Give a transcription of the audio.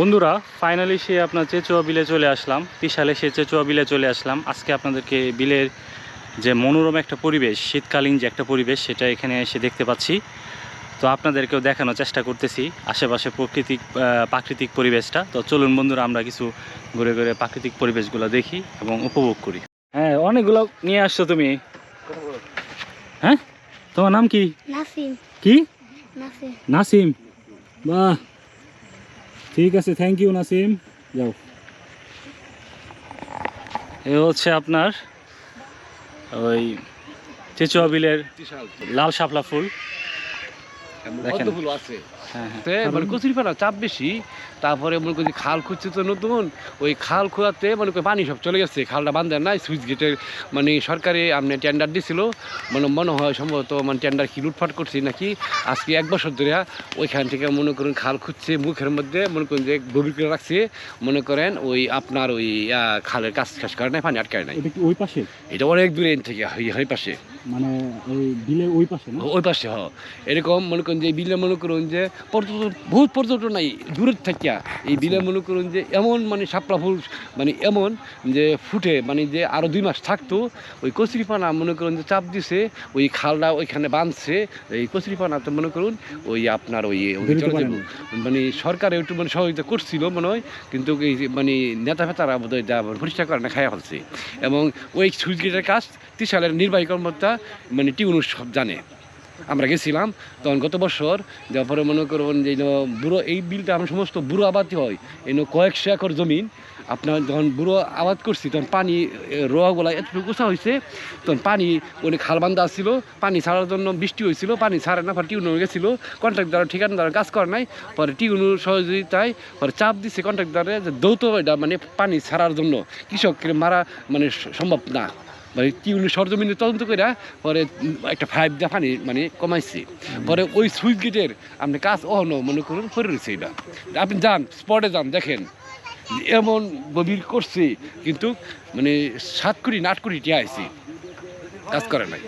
বন্ধুরা ফাইনালি সে আপনার চেচুয়া বিলে চলে আসলাম। বিশালে সে চেচুয়া বিলে চলে আসলাম। আজকে আপনাদেরকে বিলের যে মনোরম একটা পরিবেশ শীতকালীন যে একটা পরিবেশ সেটা এখানে এসে দেখতে পাচ্ছি। তো আপনাদেরকেও দেখানোর চেষ্টা করতেছি আশেপাশে প্রাকৃতিক প্রাকৃতিক পরিবেশটা। তো চলুন বন্ধুরা আমরা কিছু ঘুরে ঘুরে প্রাকৃতিক পরিবেশগুলো দেখি এবং উপভোগ করি। হ্যাঁ অনেকগুলো নিয়ে আসছো তুমি। হ্যাঁ? তোমার নাম কি? নাসিম। কি? নাসিম। বাহ! ঠিক আছে থ্যাংক ইউ নাসিম যাও। এ হচ্ছে আপনার ওই চেচুয়া বিলের লাল শাপলা ফুল। আছে? হ্যাঁ হ্যাঁ। মানে কচুরি পানা চাপ বেশি। তারপরে মনে করি খাল খুঁজছে তো নতুন। ওই খাল খোঁড়াতে মনে করি পানি সব চলে গেছে। খালটা বান্ধে নাই সুইচ গেটের মানে সরকারি আপনি টেন্ডার দিছিল। মানে মনে হয় সম্ভবত মানে টেন্ডার কি লুটফাট করছি নাকি? আজকে এক বছর ধরে ওইখান থেকে মনে করুন খাল খুঁজছে মুখের মধ্যে মনে করেন যে গভীর করে রাখছে। মনে করেন ওই আপনার ওই খালের কাজ কাজ করে নাই পানি আটকায় নাই। এটা ওই পাশে? এটা অনেক দূরে থেকে ওই পাশে। মানে ওই বিলের ওই পাশে না? ওই পাশে হ। এরকম মনে করুন যে বিলে মনে করুন যে পর্যটন বহুত পর্যটন নাই দূরের থাকিয়া। এই বিলে মনে করুন যে এমন মানে শাপলা ফুল মানে এমন যে ফুটে মানে যে আরও দুই মাস থাকতো ওই কচুরিপানা মনে করুন যে চাপ দিছে ওই খালটা ওইখানে বাঁধছে এই কচুরিপানা তো মনে করুন ওই আপনার ওই। মানে সরকার একটু মানে সহযোগিতা করছিল মনে হয় কিন্তু এই মানে নেতা ফেতারা বোধহয় যা পরিষ্কার করে না খাইয়া ফেলছে। এবং ওই সুইচ গেটের কাজ ত্রিশালের নির্বাহী কর্মকর্তা মানে টিউনুস সব জানে। আমরা গেছিলাম, তখন গত বছর যার পরে মনে করুন যে বুড়ো, এই বিলটা আমার সমস্ত বুড়ো আবাদি হয়। এই কয়েকশো একর জমিন, আপনার যখন বুড়ো আবাদ করছি, তখন পানি রোয়াগুলা এতটুকু হয়েছে তখন পানি ওই খাল বান্ধা ছিল পানি ছাড়ার জন্য বৃষ্টি হয়েছিল পানি ছাড়ে না, পরে টিউন গেছিল। কন্ট্রাক্টর ঠিকানাদার কাজ করে নাই, পরে টিউনুর সহযোগিতায়, পরে চাপ দিচ্ছে কন্ট্রাক্টরে যে দৌত এটা মানে পানি ছাড়ার জন্য। কৃষককে মারা মানে সম্ভব না। মানে টিউনে সরজমিনে তদন্ত করে পরে একটা ফাইভ দা মানে কমাইছে। পরে ওই সুইচ গেটের আপনি কাজ অহনো মনে করুন করে রয়েছে এটা। আপনি যান স্পটে যান, দেখেন। এমন গভীর করছে, কিন্তু মানে সাত কোটি আট কোটি টিয়া আইছে। কাজ করে নাই।